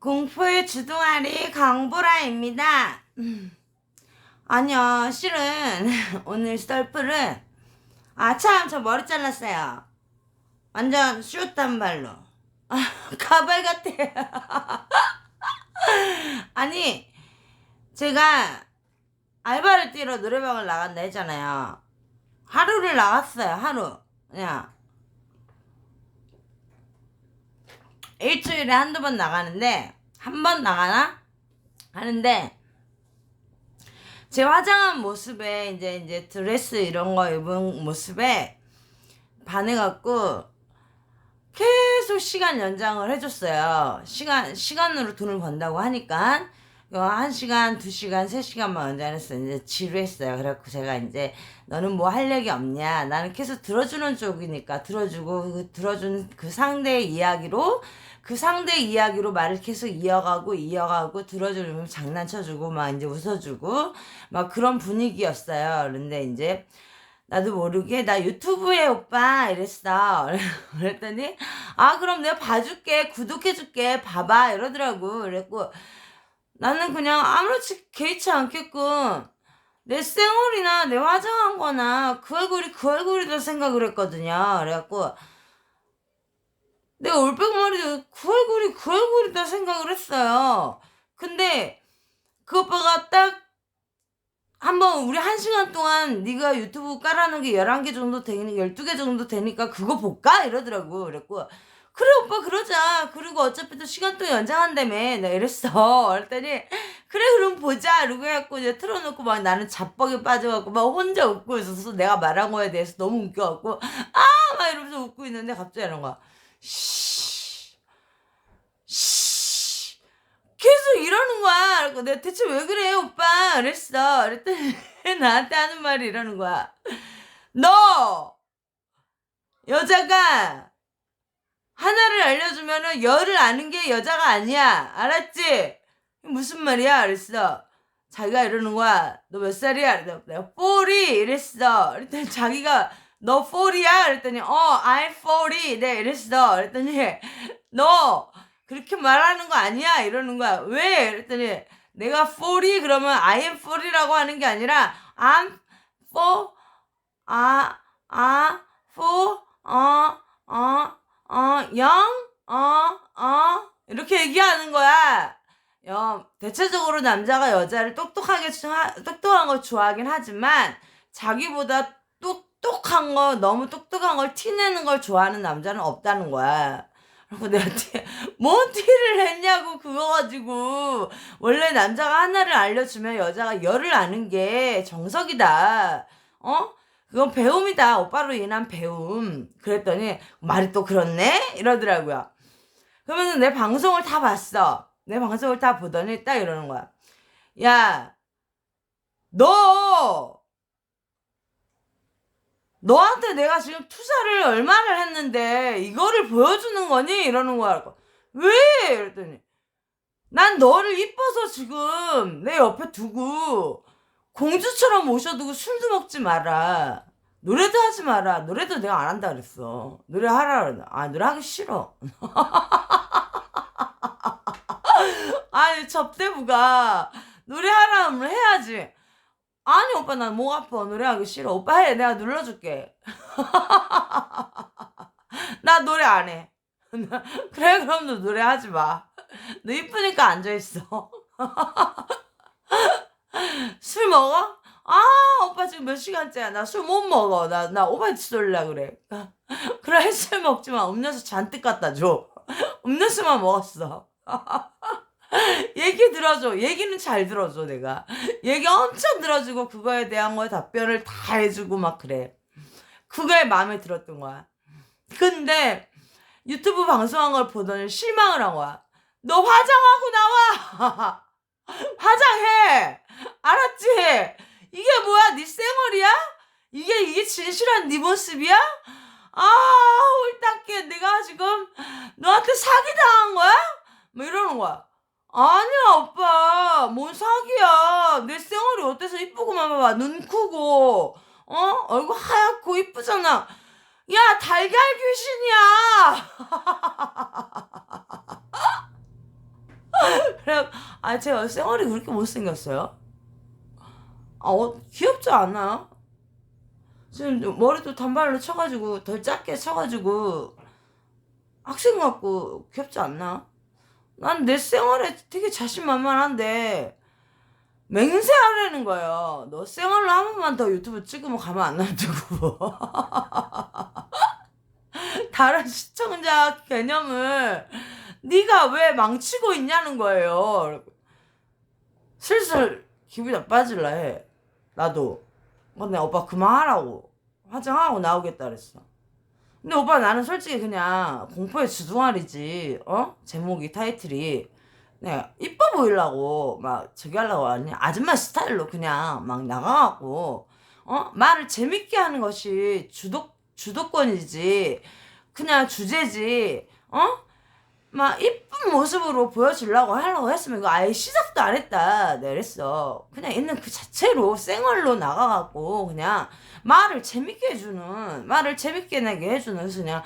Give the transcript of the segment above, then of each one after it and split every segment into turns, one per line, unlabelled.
공포의 주둥아리 강보라입니다. 음. 아니요, 실은 오늘 썰풀은 아참 저 머리 잘랐어요. 완전 슛 단발로. 아, 가발 같아. 아니 제가 알바를 뛰러 노래방을 나간다 했잖아요. 하루를 나갔어요. 하루 그냥 일주일에 한두 번 나가는데 한 번 나가나 하는데 제 화장한 모습에 이제 이제 드레스 이런 거 입은 모습에 반해갖고 계속 시간 연장을 해줬어요. 시간 시간으로 돈을 번다고 하니까 한 시간, 두 시간, 세 시간만 연장했어. 이제 지루했어요. 그래갖고 제가 이제 너는 뭐 할 얘기 없냐? 나는 계속 들어주는 쪽이니까 들어주고 그 들어준 그 상대의 이야기로 그 상대 이야기로 말을 계속 이어가고 이어가고 들어주면 장난쳐주고 막 이제 웃어주고 막 그런 분위기였어요. 그런데 이제 나도 모르게 나 유튜브에 오빠 이랬어. 그랬더니 아 그럼 내가 봐줄게 구독해줄게 봐봐 이러더라고. 그랬고 나는 그냥 아무렇지 개의치 않게끔 내 쌩얼이나 내 화장한 거나 그 얼굴이 그 얼굴이다 생각을 했거든요. 그래갖고 내가 올백머리도 그 얼굴이 그 얼굴이다 생각을 했어요. 근데 그 오빠가 딱 한번 우리 한 시간 동안 네가 유튜브 깔아놓은 게 11개 정도 되니 12개 정도 되니까 그거 볼까? 이러더라고. 그랬고 그래 오빠 그러자. 그리고 어차피 또 시간 또 연장한다며. 내가 이랬어. 그랬더니 그래 그럼 보자. 이러고 해갖고 이제 틀어놓고 막 나는 자뻑에 빠져갖고 막 혼자 웃고 있어서 내가 말한 거에 대해서 너무 웃겨갖고 아! 막 이러면서 웃고 있는데 갑자기 이런 거야. 계속 이러는 거야. 그래서 내가 대체 왜 그래, 오빠? 그랬어. 그랬더니 나한테 하는 말이 이러는 거야. 너! 여자가 하나를 알려주면은 열을 아는 게 여자가 아니야. 알았지? 무슨 말이야? 그랬어. 자기가 이러는 거야. 너 몇 살이야? 그래서 내가 40 이랬어. 그랬더니 자기가 너 40이야? 그랬더니 어, I'm 40. 네, 이랬어. 그랬더니 너 그렇게 말하는 거 아니야? 이러는 거야. 왜? 그랬더니 내가 40 그러면 I am 40라고 하는 게 아니라 I'm 4 아, 아, 4 어, 어, 어, 영, 어, 어 이렇게 얘기하는 거야. 어, 대체적으로 남자가 여자를 똑똑하게 좋아- 똑똑한 걸 좋아하긴 하지만 자기보다 똑똑한 거 너무 똑똑한 걸 티내는 걸 좋아하는 남자는 없다는 거야. 그리고 내가 티, 뭔 티를 했냐고 그거 가지고 원래 남자가 하나를 알려주면 여자가 열을 아는 게 정석이다. 어? 그건 배움이다. 오빠로 인한 배움. 그랬더니 말이 또 그렇네? 이러더라고요. 그러면 내 방송을 다 봤어. 내 방송을 다 보더니 딱 이러는 거야. 야, 너 너한테 내가 지금 투자를 얼마를 했는데 이거를 보여주는 거니? 이러는 거야. 왜? 이랬더니 난 너를 이뻐서 지금 내 옆에 두고 공주처럼 모셔두고 술도 먹지 마라. 노래도 하지 마라. 노래도 내가 안 한다 그랬어. 노래 하라. 아 노래 하기 싫어. 아니 접대부가 노래하라 하면 해야지. 아니 오빠 난 목 아파 노래하기 싫어. 오빠 해 내가 눌러줄게. 나 노래 안 해. 그래 그럼 너 노래하지 마. 너 이쁘니까 앉아있어. 술 먹어? 아 오빠 지금 몇 시간째야? 나 술 못 먹어. 나 나 오바이트 쏠라 그래. 그래 술 먹지 마 음료수 잔뜩 갖다 줘. 음료수만 먹었어. 얘기 들어줘. 얘기는 잘 들어줘 내가. 얘기 엄청 들어주고 그거에 대한 거에 답변을 다 해주고 막 그래. 그거에 마음에 들었던 거야. 근데 유튜브 방송한 걸 보더니 실망을 한 거야 너 화장하고 나와 화장해 알았지? 이게 뭐야? 네 쌩얼이야? 이게 이게 진실한 네 모습이야? 아, 홀딱해. 내가 지금 너한테 사기 당한 거야? 뭐 이러는 거야. 아니야, 오빠. 뭔 사기야. 내 쌩얼이 어때서 이쁘고만 봐봐. 눈 크고, 어? 얼굴 하얗고 이쁘잖아. 야, 달걀 귀신이야. 그래, 아, 제가 쌩얼이 그렇게 못생겼어요? 아, 어, 귀엽지 않아요? 지금 머리도 단발로 쳐가지고, 덜 작게 쳐가지고, 학생 같고 귀엽지 않나? 난내 쌩얼에 되게 자신만만한데, 맹세하라는 거예요. 너 쌩얼로 한 번만 더 유튜브 찍으면 가만 안 놔두고. 다른 시청자 개념을 네가 왜 망치고 있냐는 거예요. 슬슬 기분이 나빠질라 해. 나도. 근데 오빠 그만하라고. 화장하고 나오겠다 그랬어. 근데 오빠 나는 솔직히 그냥 공포의 주둥아리지. 어? 제목이 타이틀이. 내가 이뻐 보이려고 막 저기 하려고 아니 아줌마 스타일로 그냥 막 나가갖고 어? 말을 재밌게 하는 것이 주도, 주도권이지. 그냥 주제지. 어? 막 이쁜 모습으로 보여주려고 하려고 했으면 이거 아예 시작도 안 했다. 내가 그랬어. 그냥 있는 그 자체로 생얼로 나가갖고 그냥 말을 재밌게 해주는 말을 재밌게 내게 해주는 그냥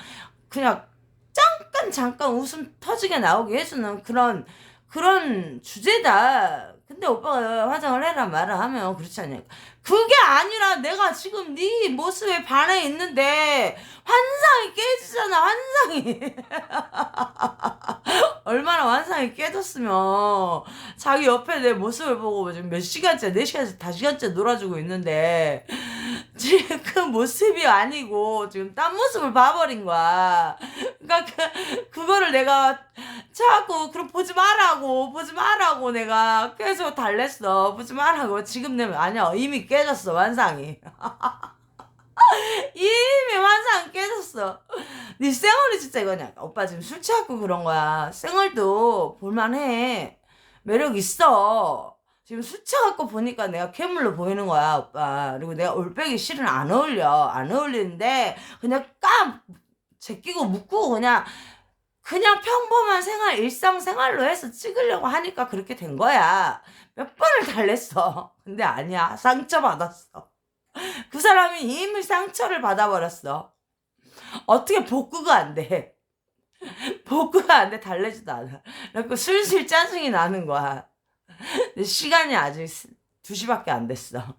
그냥 잠깐 잠깐 웃음 터지게 나오게 해주는 그런 그런 주제다. 근데 오빠가 화장을 해라 말아 하면 그렇지 않냐. 그게 아니라 내가 지금 네 모습에 반해 있는데 환상이 깨지잖아 환상이. 얼마나 환상이 깨졌으면 자기 옆에 내 모습을 보고 지금 몇 시간째, 네 시간째, 다섯 시간째 놀아주고 있는데 지금 그 모습이 아니고 지금 딴 모습을 봐버린 거야. 그러니까 그, 그거를 내가 자꾸 그럼 보지 말라고 보지 말라고 내가 계속 달랬어. 보지 말라고 지금 내면 아니야 이미 깨졌어 환상이. 이미 환상 깨졌어. 네 쌩얼이 진짜 이거냐. 오빠 지금 술 취하고 그런 거야. 쌩얼도 볼만해. 매력 있어. 지금 술 취해갖고 보니까 내가 괴물로 보이는 거야, 오빠. 그리고 내가 올빼기 실은 안 어울려. 안 어울리는데, 그냥 깜, 제끼고 묶고 그냥, 그냥 평범한 생활, 일상생활로 해서 찍으려고 하니까 그렇게 된 거야. 몇 번을 달랬어. 근데 아니야. 상처받았어. 그 사람이 이미 상처를 받아버렸어. 어떻게 복구가 안 돼. 복구가 안 돼. 달래지도 않아. 그래갖고 슬슬 짜증이 나는 거야. 시간이 아직 2시밖에 안 됐어.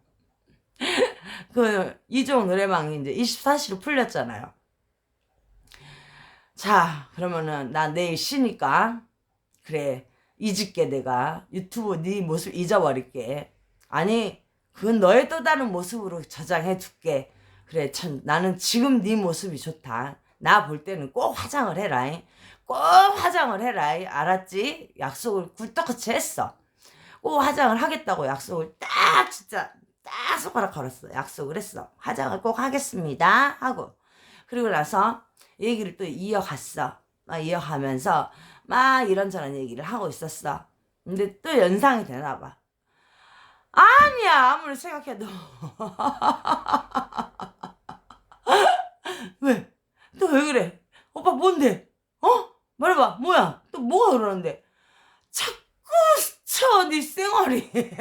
그, 이종 노래방이 이제 24시로 풀렸잖아요. 자, 그러면은, 나 내일 쉬니까, 그래, 잊을게, 내가. 유튜브 네 모습 잊어버릴게. 아니, 그건 너의 또 다른 모습으로 저장해 둘게. 그래, 참, 나는 지금 네 모습이 좋다. 나 볼 때는 꼭 화장을 해라. 꼭 화장을 해라. 알았지? 약속을 굴떡같이 했어. 꼭 화장을 하겠다고 약속을 딱 진짜 딱 손가락 걸었어. 약속을 했어. 화장을 꼭 하겠습니다. 하고. 그리고 나서 얘기를 또 이어갔어. 막 이어가면서 막 이런저런 얘기를 하고 있었어. 근데 또 연상이 되나 봐. 아니야 아무리 생각해도 왜? 또 왜 그래? 오빠 뭔데? 어? 말해봐 뭐야? 또 뭐가 그러는데? 스쳐 네 쌩얼이.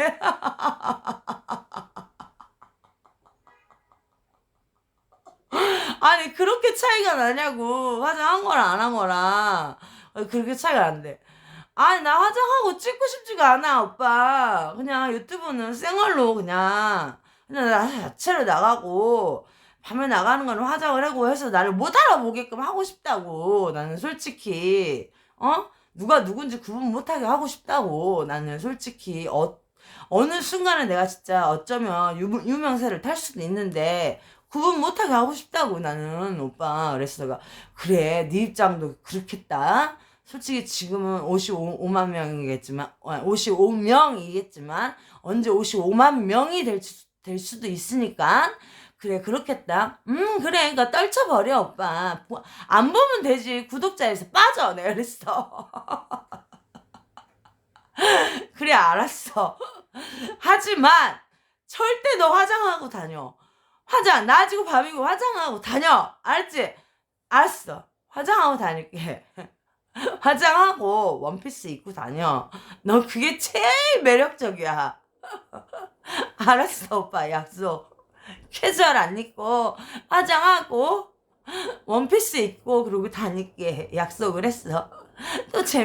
아니 그렇게 차이가 나냐고. 화장한 거랑 안 한 거랑. 그렇게 차이가 난대 아니 나 화장하고 찍고 싶지가 않아 오빠. 그냥 유튜브는 생얼로 그냥. 그냥 나 자체로 나가고 밤에 나가는 거는 화장을 하고 해서 나를 못 알아보게끔 하고 싶다고 나는 솔직히. 어 누가 누군지 구분 못하게 하고 싶다고 나는 솔직히 어 어느 순간에 내가 진짜 어쩌면 유, 유명세를 탈 수도 있는데 구분 못하게 하고 싶다고 나는 오빠 그래서 내가 그래 네 입장도 그렇겠다. 솔직히 지금은 55만 명이겠지만 55명이겠지만 언제 55만 명이 될, 수, 될 수도 있으니까 그래 그렇겠다. 음 그래. 그러니까 떨쳐버려 오빠. 안 보면 되지. 구독자에서 빠져. 내가 그랬어. 그래 알았어. 하지만 절대 너 화장하고 다녀. 화장 낮이고 밤이고 화장하고 다녀. 알았지? 알았어. 화장하고 다닐게. 화장하고 원피스 입고 다녀. 너 그게 제일 매력적이야. 알았어, 오빠. 약속. 캐주얼 안 입고, 화장하고, 원피스 입고, 그러고 다닐게. 약속을 했어. 또 재미